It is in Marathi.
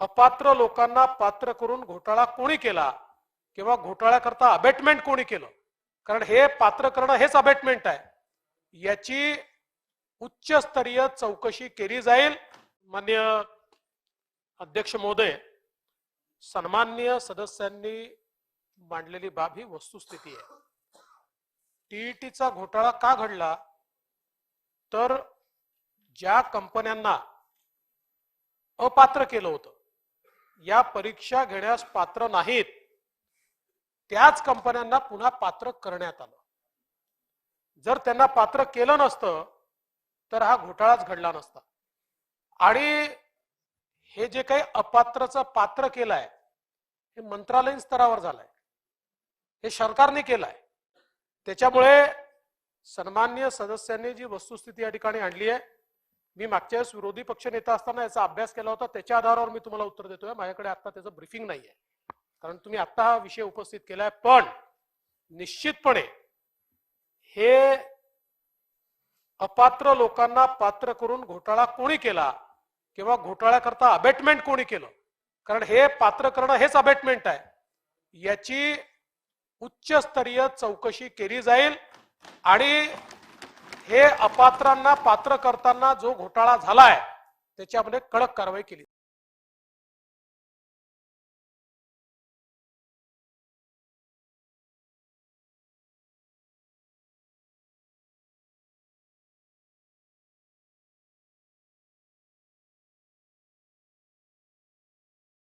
अपात्र लोकांना पात्र करून घोटाळा कोणी केला किंवा घोटाळ्याकरता अबेटमेंट कोणी केलं? कारण हे पात्र करणं हेच अबेटमेंट आहे. याची उच्चस्तरीय चौकशी केली जाईल मान्य अध्यक्ष महोदय. सन्मान्य सदस्यांनी मांडलेली बाब ही वस्तुस्थिती आहे. टीईटीचा घोटाळा का घडला? तर ज्या कंपन्यांना अपात्र केलं होतं या परीक्षा घेण्यास पात्र नाहीत. त्याच कंपन्यांना पुन्हा पात्र करण्यात आलं. जर त्यांना पात्र केलं नसतं तर हा घोटाळाच घडला नसता. आणि हे जे काही अपात्रचं पात्र केलंय हे मंत्रालयीन स्तरावर झालंय. हे सरकारने केलंय. त्याच्यामुळे सन्मान्य सदस्यांनी जी वस्तुस्थिती या ठिकाणी आणली आहे मी मागच्या वेळेस विरोधी पक्ष नेता असताना याचा अभ्यास केला होता त्याच्या आधारावर मी तुम्हाला उत्तर देतोय. माझ्याकडे आता त्याचं ब्रिफिंग नाही आहे कारण तुम्ही आता हा विषय उपस्थित केलाय पण निश्चितपणे हे अपात्र लोकांना पात्र करून घोटाळा कोणी केला किंवा घोटाळ्याकरता अबेटमेंट कोणी केलं? कारण हे पात्र करणं हेच अबेटमेंट आहे. याची उच्चस्तरीय चौकशी केली जाईल आणि हे अपात्रांना पात्र करताना जो घोटाळा झालाय त्याच्यामध्ये कडक कारवाई केली.